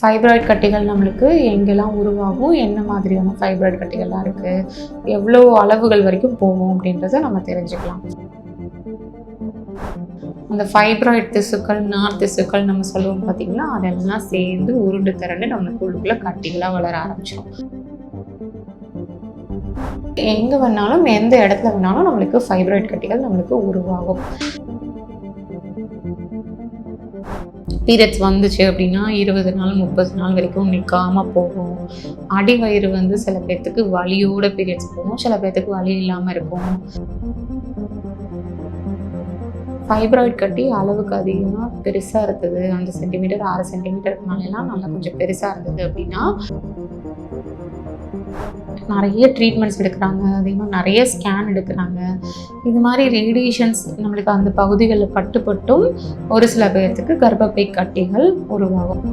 Fibroid கட்டிகள் நம்மளுக்கு எங்கெல்லாம் உருவாகும் என்ன மாதிரியான ஃபைப்ராய்ட் கட்டிகள்லாம் இருக்குது எவ்வளோ அளவுகள் வரைக்கும் போகும் அப்படின்றத நம்ம தெரிஞ்சுக்கலாம். அந்த ஃபைப்ராய்ட் திசுக்கள் நார் திசுக்கள் நம்ம சொல்லுவோம் பார்த்தீங்களா அதெல்லாம் சேர்ந்து உருண்டு திரண்டு நம்மளுக்கு உள்ளுக்குள்ள கட்டிகளாக வளர ஆரம்பிச்சிடும். எங்கே வேணாலும் எந்த இடத்துல வேணாலும் நம்மளுக்கு ஃபைப்ராய்ட் கட்டிகள் நம்மளுக்கு உருவாகும். பீரியட்ஸ் வந்துச்சு அப்படின்னா இருபது நாள் முப்பது நாள் வரைக்கும் நிற்காமல் போகும். அடி வயிறு வந்து சில பேர்த்துக்கு வலியோட பீரியட்ஸ் போகும் சில பேர்த்துக்கு வலி இல்லாமல் இருக்கும். ஃபைப்ராய்ட் கட்டி அளவுக்கு அதிகமாக பெருசாக இருந்தது. அஞ்சு சென்டிமீட்டர் ஆறு சென்டிமீட்டருக்கு மேலாம் நல்லா கொஞ்சம் பெருசாக இருந்தது அப்படின்னா நிறைய ட்ரீட்மெண்ட்ஸ் எடுக்கிறாங்க அதே மாதிரி நிறைய ஸ்கேன் எடுக்கிறாங்க. இது மாதிரி ரேடியேஷன்ஸ் நம்மளுக்கு அந்த பகுதிகளில் பட்டுப்பட்டும் ஒரு சில பேர்த்துக்கு கர்ப்பப்பை கட்டிகள் உருவாகும்.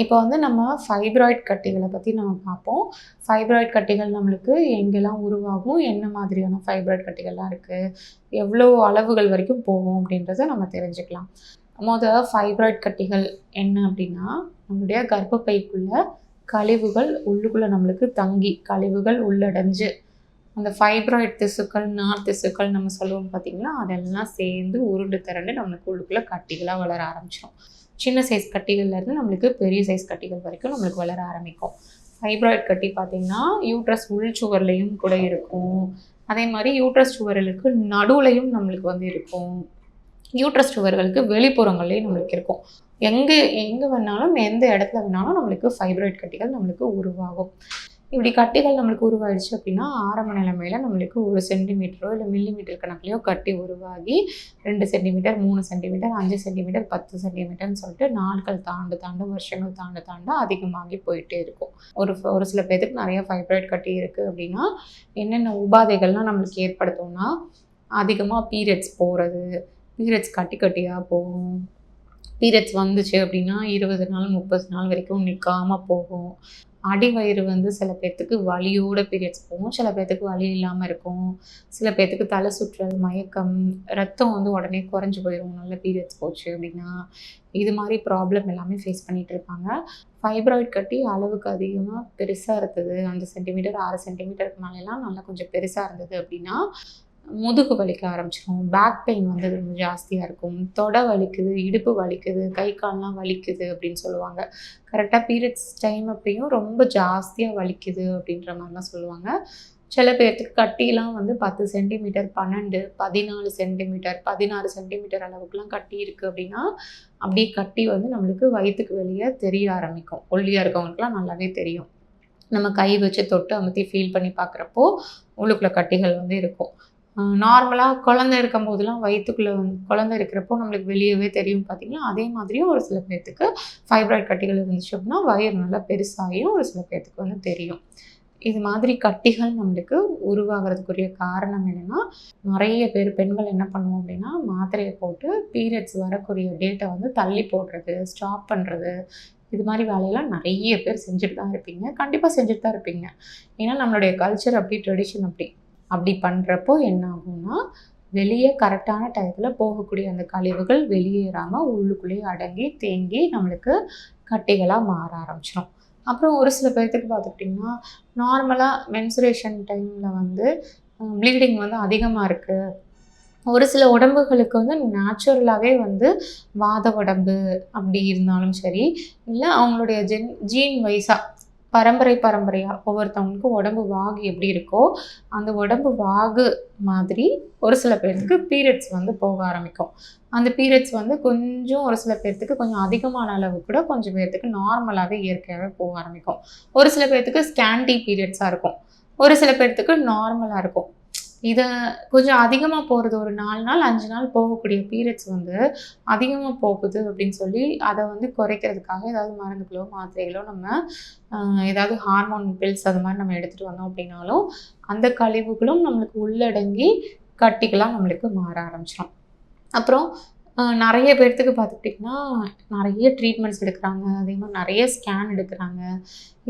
இப்போ வந்து நம்ம ஃபைப்ராய்ட் கட்டிகளை பற்றி நம்ம பார்ப்போம். ஃபைப்ராய்ட் கட்டிகள் நம்மளுக்கு எங்கெல்லாம் உருவாகும்? என்ன மாதிரியான ஃபைப்ராய்ட் கட்டிகள்லாம் இருக்குது எவ்வளோ அளவுகள் வரைக்கும் போகும் அப்படின்றத நம்ம தெரிஞ்சுக்கலாம். மொதல் ஃபைப்ராய்ட் கட்டிகள் என்ன அப்படின்னா நம்மளுடைய கர்ப்பப்பைக்குள்ளே கழிவுகள் உள்ளுக்குள்ளே நம்மளுக்கு தங்கி கழிவுகள் உள்ளடைஞ்சு அந்த ஃபைப்ராய்ட் திசுக்கள் நார் திசுக்கள் நம்ம சொல்லுவோம் பார்த்தீங்களா அதெல்லாம் சேர்ந்து உருண்டு திரண்டு நம்மளுக்கு உள்ளுக்குள்ளே கட்டிகளாக வளர ஆரம்பிச்சிடும் சின்ன சைஸ் கட்டிகள்லேருந்து நம்மளுக்கு பெரிய சைஸ் கட்டிகள் வரைக்கும் நம்மளுக்கு வளர ஆரம்பிக்கும். ஃபைப்ராய்ட் கட்டி பார்த்திங்கன்னா யூட்ரஸ் உள் சுவர்லேயும் கூட இருக்கும். அதே மாதிரி யூட்ரஸ் சுவர்களுக்கு நடுவுலையும் நம்மளுக்கு வந்து இருக்கும். யூட்ரஸ் சுவர்களுக்கு வெளிப்புறங்கள்லேயும் நம்மளுக்கு இருக்கும். எங்கே எங்கே வேணாலும் எந்த இடத்துல வேணாலும் நம்மளுக்கு ஃபைப்ராய்ட் கட்டிகள் நம்மளுக்கு உருவாகும். இப்படி கட்டிகள் நம்மளுக்கு உருவாயிடுச்சு அப்படின்னா ஆரம்ப நிலைமையில நம்மளுக்கு ஒரு சென்டிமீட்டரோ இல்லை மில்லிமீட்டர் கணக்குலையோ கட்டி உருவாகி ரெண்டு சென்டிமீட்டர் மூணு சென்டிமீட்டர் அஞ்சு சென்டிமீட்டர் பத்து சென்டிமீட்டர்னு சொல்லிட்டு நாட்கள் தாண்டு தாண்டு வருஷங்கள் தாண்டு தாண்டு அதிகமாகி போயிட்டே இருக்கும். ஒரு ஒரு சில பேருக்கு நிறைய ஃபைப்ராய்ட் கட்டி இருக்குது அப்படின்னா என்னென்ன உபாதைகள்லாம் நம்மளுக்கு ஏற்படுத்தும்னா அதிகமாக பீரியட்ஸ் போகிறது பீரியட்ஸ் கட்டி கட்டியாக போகும். பீரியட்ஸ் வந்துச்சு அப்படின்னா இருபது நாள் முப்பது நாள் வரைக்கும் நிற்காமல் போகும். அடி வயிறு வந்து சில பேர்த்துக்கு வலியோட பீரியட்ஸ் போகும். சில பேர்த்துக்கு வலி இல்லாமல் இருக்கும். சில பேர்த்துக்கு தலை சுற்றல் மயக்கம் ரத்தம் வந்து உடனே குறைஞ்சி போயிடும் நல்ல பீரியட்ஸ் போச்சு அப்படின்னா இது மாதிரி ப்ராப்ளம் எல்லாமே ஃபேஸ் பண்ணிகிட்டு இருப்பாங்க. ஃபைப்ராய்ட் கட்டி அளவுக்கு அதிகமாக பெருசாக இருந்தது. அஞ்சு சென்டிமீட்டர் ஆறு சென்டிமீட்டருக்கு மேலெலாம் நல்லா கொஞ்சம் பெருசாக இருந்தது அப்படின்னா முதுகு வலிக்க ஆரம்பிச்சிடும் பேக் பெயின் வந்து ரொம்ப ஜாஸ்தியாக இருக்கும். தொடை வலிக்குது இடுப்பு வலிக்குது கை கால்லாம் வலிக்குது அப்படின்னு சொல்லுவாங்க. கரெக்டாக பீரியட்ஸ் டைம் அப்பயும் ரொம்ப ஜாஸ்தியாக வலிக்குது அப்படின்ற மாதிரிலாம் சொல்லுவாங்க. சில பேர்த்துக்கு கட்டிலாம் வந்து பத்து சென்டிமீட்டர் பன்னெண்டு பதினாலு சென்டிமீட்டர் பதினாறு சென்டிமீட்டர் அளவுக்குலாம் கட்டி இருக்குது அப்படின்னா அப்படியே கட்டி வந்து நம்மளுக்கு வயிற்றுக்கு வெளியே தெரிய ஆரம்பிக்கும். ஒல்லியாக இருக்கவங்களுக்குலாம் நல்லாவே தெரியும். நம்ம கை வச்சு தொட்டு அமுத்தி ஃபீல் பண்ணி பார்க்குறப்போ உள்ளுக்குள்ள கட்டிகள் வந்து இருக்கும். நார்மலாக குழந்தை இருக்கும் போதெல்லாம் வயிற்றுக்குள்ளே வந்து குழந்தை இருக்கிறப்போ நம்மளுக்கு வெளியவே தெரியும் பார்த்தீங்களா அதே மாதிரியும் ஒரு சில பேர்த்துக்கு ஃபைப்ராய்ட் கட்டிகள் இருந்துச்சு அப்படின்னா வயிறு நல்லா பெருசாகியும் ஒரு சில பேர்த்துக்கு வந்து தெரியும். இது மாதிரி கட்டிகள் நம்மளுக்கு உருவாகிறதுக்குரிய காரணம் என்னென்னா நிறைய பேர் பெண்கள் என்ன பண்ணுவோம் அப்படின்னா மாத்திரையை போட்டு பீரியட்ஸ் வரக்கூடிய டேட்டை வந்து தள்ளி போடுறது ஸ்டாப் பண்ணுறது இது மாதிரி வேலையெல்லாம் நிறைய பேர் செஞ்சுட்டு தான் இருப்பீங்க. கண்டிப்பாக செஞ்சுட்டு தான் இருப்பீங்க. ஏன்னா நம்மளுடைய கல்ச்சர் அப்படி ட்ரெடிஷன் அப்படி. அப்படி பண்ணுறப்போ என்ன ஆகும்னா வெளியே கரெக்டான டயத்தில் போகக்கூடிய அந்த கழிவுகள் வெளியேறாமல் உள்ளுக்குள்ளேயே அடங்கி தேங்கி நம்மளுக்கு கட்டிகளாக மாற ஆரம்பிச்சிடும் அப்புறம் ஒரு சில பேர்த்துக்கு பார்த்துக்கிட்டிங்கன்னா நார்மலாக மென்சுரேஷன் டைமில் வந்து ப்ளீடிங் வந்து அதிகமாக இருக்குது ஒரு சில உடம்புகளுக்கு வந்து நேச்சுரலாகவே வந்து வாத உடம்பு அப்படி இருந்தாலும் சரி இல்லை அவங்களுடைய ஜென் ஜீன் வைஸாக பரம்பரை பரம்பரையாக ஒவ்வொருத்தவங்களுக்கும் உடம்பு வாகு எப்படி இருக்கோ அந்த உடம்பு வாகு மாதிரி ஒரு சில பேருக்கு பீரியட்ஸ் வந்து போக ஆரம்பிக்கும். அந்த பீரியட்ஸ் வந்து கொஞ்சம் ஒரு சில பேர்த்துக்கு கொஞ்சம் அதிகமான அளவு கூட கொஞ்சம் பேர்த்துக்கு நார்மலாகவே இயற்கையாகவே போக ஆரம்பிக்கும். ஒரு சில பேர்த்துக்கு ஸ்கேண்டி பீரியட்ஸாக இருக்கும். ஒரு சில பேர்த்துக்கு நார்மலாக இருக்கும். இதை கொஞ்சம் அதிகமாக போகிறது ஒரு நாலு நாள் அஞ்சு நாள் போகக்கூடிய பீரியட்ஸ் வந்து அதிகமாக போகுது அப்படின்னு சொல்லி அதை வந்து குறைக்கிறதுக்காக ஏதாவது மருந்துகளோ மாத்திரைகளோ நம்ம ஏதாவது ஹார்மோன் பில்ஸ் அது மாதிரி நம்ம எடுத்துகிட்டு வந்தோம் அப்படின்னாலும் அந்த கழிவுகளும் நம்மளுக்கு உள்ளடங்கி கட்டிகளாக நம்மளுக்கு மாற ஆரம்பிச்சிடும் அப்புறம் நிறைய பேர்த்துக்கு பார்த்துக்கிட்டிங்கன்னா நிறைய ட்ரீட்மெண்ட்ஸ் எடுக்கிறாங்க. அதே மாதிரி நிறைய ஸ்கேன் எடுக்கிறாங்க.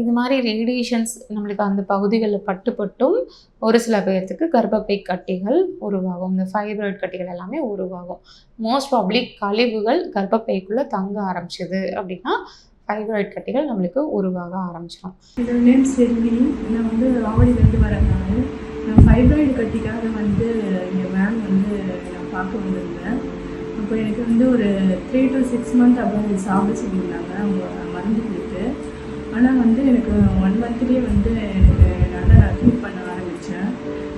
இது மாதிரி ரேடியேஷன்ஸ் நம்மளுக்கு அந்த பகுதிகளில் பட்டு பட்டும் ஒரு சில பேர்த்துக்கு கர்ப்பப்பை கட்டிகள் உருவாகும். இந்த ஃபைப்ராய்டு கட்டிகள் எல்லாமே உருவாகும். மோஸ்ட் பப்ளிக் கழிவுகள் கர்ப்பப்பைக்குள்ளே தங்க ஆரம்பிச்சது அப்படின்னா ஃபைப்ராய்டு கட்டிகள் நம்மளுக்கு உருவாக ஆரம்பிச்சிடும். இதில் நேம் செல்வி நான் வந்து ஆவடியிலேருந்து வரேன் நான் ஃபைப்ராய்டு கட்டிக்காக வந்து எங்கள் மேம் வந்து நான் பார்க்க வந்திருந்தேன் அப்போ எனக்கு வந்து ஒரு த்ரீ டு சிக்ஸ் மந்த் அப்புறம் சாப்பிட சொல்லியிருந்தாங்க அவங்க மருந்து கொடுத்து ஆனால் வந்து எனக்கு ஒன் மந்த்லேயே வந்து எனக்கு நல்லா நான் ஃபீல் பண்ண ஆரம்பித்தேன்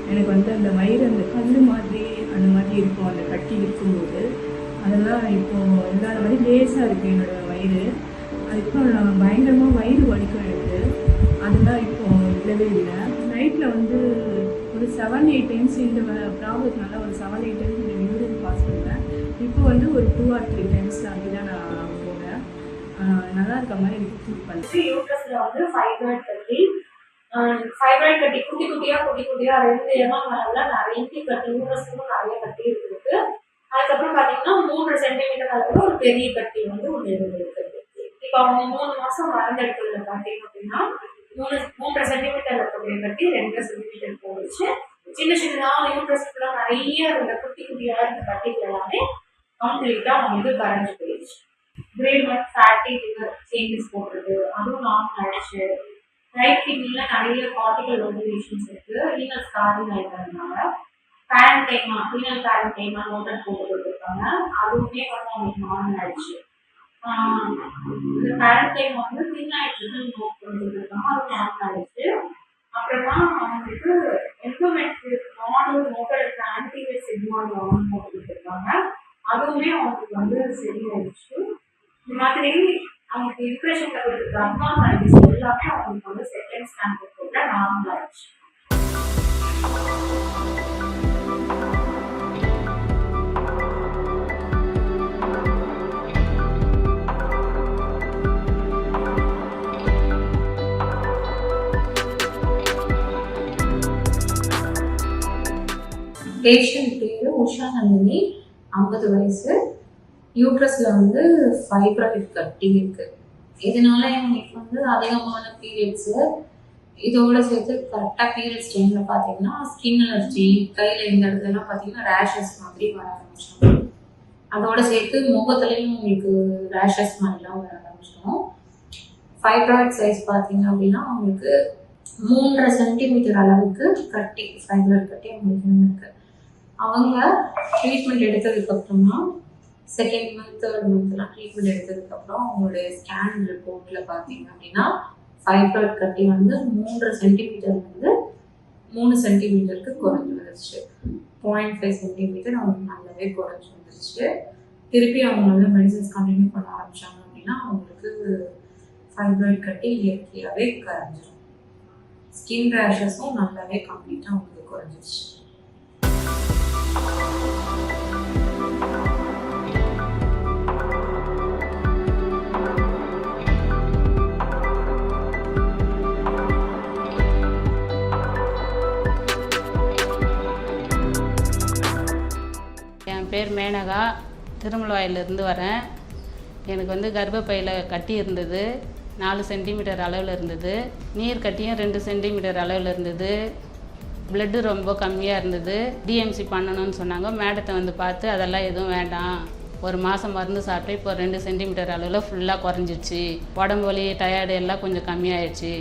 எனக்கு வந்து அந்த வயிறு அந்த கல் மாதிரி அந்த மாதிரி இருக்கும். அந்த கட்டி இருக்கும்போது. அதெல்லாம் இப்போது இல்லாத மாதிரி லேசாக இருக்குது என்னோடய வயிறு இப்போ பயங்கரமாக வயிறு வலிக்கும் எனக்கு. அதெல்லாம் இப்போது இல்லவே இல்லை. நைட்டில் வந்து ஒரு செவன் எயிட் டைம்ஸ் இந்த ப்ராப்ளத்தினால ஒரு செவன் எயிட் டைம்ஸ் இந்த யூரின் பாஸ் பண்ணுவேன் இப்போ வந்து ஒரு டூ ஆர் த்ரீ டைம்ஸ் தாண்டி தான் நான் போனேன் நல்லா இருக்க மாதிரி எனக்கு ஃபீல் பண்ணேன் யூட்ரஸில் வந்து ஃபைப்ராய்ட் கட்டி ஃபைப்ராய்ட் கட்டி குட்டி குட்டியாக குட்டி குட்டியாக ரெண்டு எம்எம் அளவுல நிறைய கட்டி யூட்ரஸ்க்கும் நிறைய கட்டி இருக்கு அதுக்கப்புறம் பார்த்தீங்கன்னா மூன்று சென்டிமீட்டர் அளவுல ஒரு பெரிய கட்டி வந்து ஒன்று இருக்குது இப்போ அவங்க மூணு மாதம் மருந்து பார்த்தீங்க அப்படின்னா மூணு மூன்றரை சென்டிமீட்டர் இருக்கக்கூடிய கட்டி ரெண்டரை சென்டிமீட்டர் போயிடுச்சு சின்ன சின்னதாக யூட்ரஸ்க்குலாம் நிறைய இந்த குட்டி குட்டியாக இருந்த கட்டிகள் எல்லாமே கம்ப்ளீட்டா வந்து கரைஞ்சு போயிடுச்சு. Grade one fatty liver changes போடுறது அதுவும் நார்மல் ஆயிடுச்சு. ரைட் கிட்னில நிறைய கார்டிகல் ரெகுலேஷன்ஸ் இருக்கு. ஈனல் ஸ்காரிங் ஆயிருக்கிறதுனால parenchyma renal parenchyma noted போட்டு கொடுத்துருக்காங்க அதுவுமே வந்து அவங்களுக்கு நார்மல் ஆயிடுச்சு. இந்த பேரண்ட் டைம் வந்து தின் ஆயிடுச்சு நோட் கொடுத்துருக்காங்க அது நார்மல் ஆயிடுச்சு. அப்புறமா அவங்களுக்கு எம்பமெண்ட் மாடல் நோட்டட் ஆன்டிவைட் சிக்மால் போட்டு கொடுத்துருக்காங்க அதுவுமே அவங்களுக்கு வந்து சரியாயிடுச்சு இந்த மாதிரி அவங்களுக்கு இம்ப்ரெஷன்ல கொடுத்துருக்க அட்வான்ஸ் எல்லாமே அவங்களுக்கு வந்து செகண்ட் ஸ்டாண்டர்ட் கூட நார்மல் ஆயிடுச்சு பேஷண்ட் பேர் உஷா நந்தினி ஐம்பது வயசு. யூட்ரஸில் வந்து ஃபைப்ராய்டு கட்டி இருக்கு. இதனால எங்களுக்கு வந்து அதிகமான பீரியட்ஸு இதோட சேர்த்து கரெக்டாக பீரியட்ஸ் டைமில் பார்த்தீங்கன்னா ஸ்கின் அலர்ஜி கையில் இந்த இடத்துலலாம் பார்த்தீங்கன்னா ரேஷஸ் மாதிரி வர ஆரம்பிச்சிடும். அதோட சேர்த்து முகத்துலேயும் உங்களுக்கு ரேஷஸ் மாதிரிலாம் வர ஆரம்பிச்சிடும். ஃபைப்ராய்ட் சைஸ் பார்த்தீங்க அப்படின்னா உங்களுக்கு மூன்றரை சென்டிமீட்டர் அளவுக்கு கட்டி ஃபைப்ராய்ட் கட்டி அவங்களுக்கு இருக்கு. அவங்க ட்ரீட்மெண்ட் எடுத்ததுக்கப்புறமா செகண்ட் மந்த் தேர்ட் மந்த்லாம் ட்ரீட்மெண்ட் எடுத்ததுக்கப்புறம் அவங்களுடைய ஸ்கேன் ரிப்போர்ட்டில் பார்த்தீங்க அப்படின்னா ஃபைப்ராய்ட் கட்டி வந்து மூன்றரை வந்து மூணு சென்டிமீட்டருக்கு குறைஞ்சி வந்துருச்சு. பாயிண்ட் ஃபைவ் சென்டிமீட்டர் அவங்களுக்கு நல்லாவே குறைஞ்சி வந்துருச்சு. திருப்பி அவங்க வந்து மெடிசன்ஸ் கண்டினியூ பண்ண ஆரம்பிச்சாங்க அப்படின்னா அவங்களுக்கு ஃபைப்ராய்ட் கட்டி இயற்கையாகவே கரைஞ்சிடும் ஸ்கின் ரேஷஸும் நல்லாவே கம்ப்ளீட்டாக அவங்களுக்கு குறைஞ்சிருச்சு. பேர் மேனகா திருமலவாயிலிருந்து வரேன். எனக்கு வந்து கர்ப்பப்பையில் கட்டி இருந்தது. நாலு சென்டிமீட்டர் அளவில் இருந்தது. நீர் கட்டியும் ரெண்டு சென்டிமீட்டர் அளவில் இருந்தது. பிளட்டு ரொம்ப கம்மியாக இருந்தது. டிஎம்சி பண்ணணும்னு சொன்னாங்க. மேடத்தை வந்து பார்த்து அதெல்லாம் எதுவும் வேண்டாம். ஒரு மாதம் மருந்து சாப்பிட்டு இப்போ ரெண்டு சென்டிமீட்டர் அளவில் ஃபுல்லாக குறைஞ்சிருச்சு. உடம்பு வலி டயர்டு எல்லாம் கொஞ்சம் கம்மியாயிடுச்சு.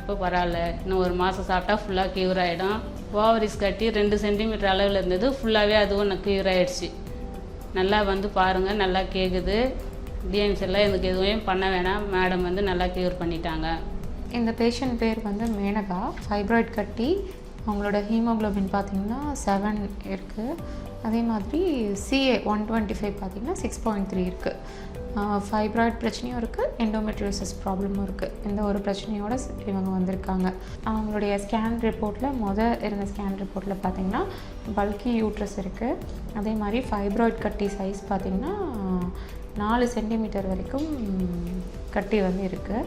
இப்போ பரவாயில்ல. இன்னும் ஒரு மாதம் சாப்பிட்டா ஃபுல்லாக க்யூர் ஆகிடும் ஓவரிஸ் கட்டி ரெண்டு சென்டிமீட்டர் அளவில் இருந்தது. ஃபுல்லாகவே அதுவும் க்யூர் ஆகிடுச்சு நல்லா வந்து பாருங்கள் நல்லா கேட்குது டிஎம்ஸ் எல்லாம் எனக்கு எதுவும் பண்ண வேணாம். மேடம் வந்து நல்லா க்யூர் பண்ணிட்டாங்க. இந்த பேஷண்ட் பேர் வந்து மேனகா. ஃபைப்ராய்ட் கட்டி அவங்களோட ஹீமோகுளோபின் பார்த்தீங்கன்னா செவன் இருக்குது அதே மாதிரி சிஏ ஒன் டுவெண்ட்டி ஃபைவ் பார்த்தீங்கன்னா சிக்ஸ் பாயிண்ட் த்ரீ இருக்குது ஃபைப்ராய்ட் பிரச்சனையும் இருக்குது எண்டோமெட்ரியோசிஸ் ப்ராப்ளமும் இருக்குது இந்த ஒரு பிரச்சனையோட இவங்க வந்திருக்காங்க. அவங்களுடைய ஸ்கேன் ரிப்போர்ட்டில் மொதல் இருந்த ஸ்கேன் ரிப்போர்ட்டில் பார்த்தீங்கன்னா பல்கி யூட்ரஸ் இருக்குது அதே மாதிரி ஃபைப்ராய்ட் கட்டி சைஸ் பார்த்திங்கன்னா நாலு சென்டிமீட்டர் வரைக்கும் கட்டி வந்து இருக்குது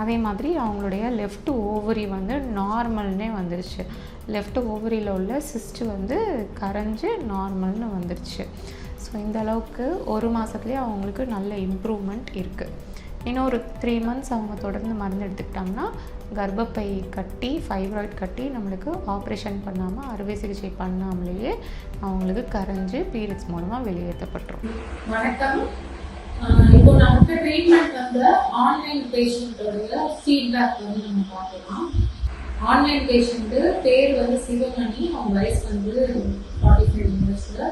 அதே மாதிரி அவங்களுடைய லெஃப்ட் ஓவரி வந்து நார்மல்னே வந்துருச்சு. லெஃப்ட் ஓவரியில் உள்ள சிஸ்ட்டு வந்து கரைஞ்சு நார்மல்னு வந்துருச்சு. ஸோ இந்த அளவுக்கு ஒரு மாதத்துலேயே அவங்களுக்கு நல்ல இம்ப்ரூவ்மெண்ட் இருக்குது இன்னும் ஒரு த்ரீ மந்த்ஸ் அவங்க தொடர்ந்து மருந்து எடுத்துக்கிட்டாங்கன்னா கர்ப்பப்பை கட்டி ஃபைப்ராய்ட் கட்டி நம்மளுக்கு ஆப்ரேஷன் பண்ணாமல் அறுவை சிகிச்சை பண்ணாமலேயே அவங்களுக்கு கரைஞ்சு பீரியட்ஸ் மூலமாக வெளியேற்றப்பட்டுரும். வணக்கம். நமக்கு ட்ரீட்மெண்ட் வந்து ஆன்லைன் பேஷண்ட்டோடைய ஃபீட்பேக் வந்து நம்ம பார்க்கலாம். ஆன்லைன் பேஷண்ட்டு பேர் வந்து சிவமணி அவங்க வயசு வந்து ஃபார்ட்டி ஃபைவ் இயர்ஸில்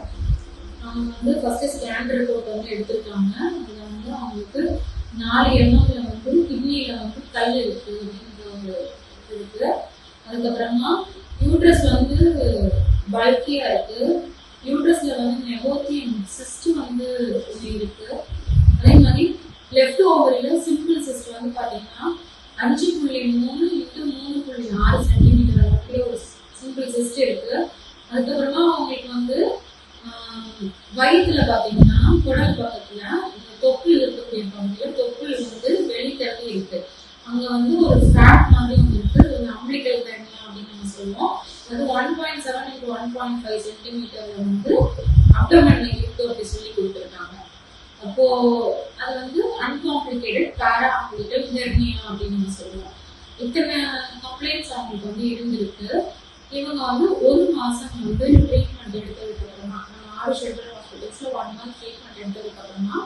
அவங்க வந்து ஃபஸ்ட்டு ஸ்கேன் ரிப்போர்ட் வந்து எடுத்திருக்காங்க. அதில் வந்து அவங்களுக்கு நாலு எண்ணத்தில் வந்து கிட்னியில் வந்து கல் இருக்குது அப்படின்ற ஒரு இது அதுக்கப்புறமா யூட்ரஸ் வந்து பல்கியாக இருக்குது யூட்ரஸ்ல வந்து நெகோத்தியம் சிஸ்ட் வந்து இருக்குது லெஃப்ட் ஓவரில் சிம்பிள் சிஸ்ட் வந்து பார்த்தீங்கன்னா அஞ்சு புள்ளி மூணு இன்ட்டு மூணு புள்ளி ஆறு சென்டிமீட்டர் அளவுக்கு ஒரு சிம்பிள் சிஸ்ட் இருக்கு. அதுக்கப்புறமா அவங்களுக்கு வந்து வயிற்றுல பார்த்தீங்கன்னா குடல் பக்கத்துல தொப்புள் இருக்கக்கூடிய பகுதியில் தொப்புள் வந்து வெளித்தள்ளி இருக்கு. அங்க வந்து ஒரு ஃபேட் மாதிரி ஒன்று இருக்கு. அது வந்து அம்பிளிக்கல் தண்ணி அப்படின்னு நம்ம சொல்லுவோம். அது one point seven into one point five சென்டிமீட்டர்ல வந்து அப்டமன்ல இருக்கு அப்படி சொல்லி கொடுத்துருக்காங்க. அப்போ அது வந்து அன்காம்ப்ளிகேட்டட் பேரா அம்பிளிக்கல் நிர்ணயம் அப்படின்னு நம்ம சொல்லுவோம். இத்தனை கம்ப்ளைண்ட்ஸ் அவங்களுக்கு வந்து இருந்திருக்கு. இவங்க வந்து ஒரு மாசம் வந்து ட்ரீட்மெண்ட் எடுத்ததுக்கு அப்புறமா நம்ம ஆறு ஷெல்டர் ஹாஸ்பிட்டல்ஸ்ல ஒன் மந்த் ட்ரீட்மெண்ட் எடுத்ததுக்கு அப்புறமா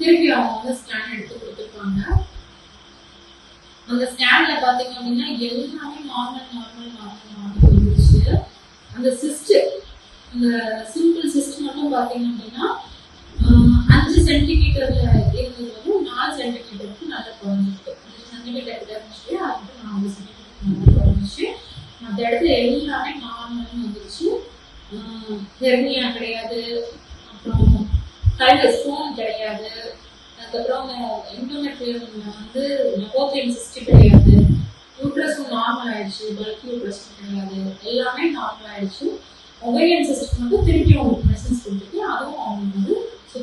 திருப்பி அவங்க வந்து ஸ்கேன் எடுத்து கொடுத்துருப்பாங்க அந்த ஸ்கேன்ல பாத்தீங்க அப்படின்னா எல்லாமே நார்மல் நார்மல் நார்மல் நார்மல் இருந்துச்சு அந்த சிஸ்ட் அந்த சிம்பிள் சிஸ்ட் மட்டும் பாத்தீங்க அப்படின்னா சென்டிமீட்டர்ல இருந்தது வந்து நாலு சென்டிமீட்டருக்கு நல்லா குறைஞ்சிருக்கு. அஞ்சு சென்டிமீட்டர் இருந்துச்சு அது வந்து நாலு சென்டிமீட்டர் நல்லா குறைஞ்சிச்சு. மற்ற இடத்துல எல்லாமே நார்மல் வந்துருச்சு. ஹெர்னியா கிடையாது. அப்புறம் கல்ல ஸ்டோன் கிடையாது. அதுக்கப்புறம் இன்டர்நெட்ல வந்து நெபோத்தியம் சிஸ்டி கிடையாது. யூட்ரஸும் நார்மல் ஆயிடுச்சு. பல்க் யூட்ரஸ் கிடையாது. எல்லாமே நார்மல் ஆயிடுச்சு. ஒபேரியன் சிஸ்டம் வந்து திருப்பி அவங்களுக்கு மெசேஜ் கொடுத்துட்டு அதுவும் அவங்களுக்கு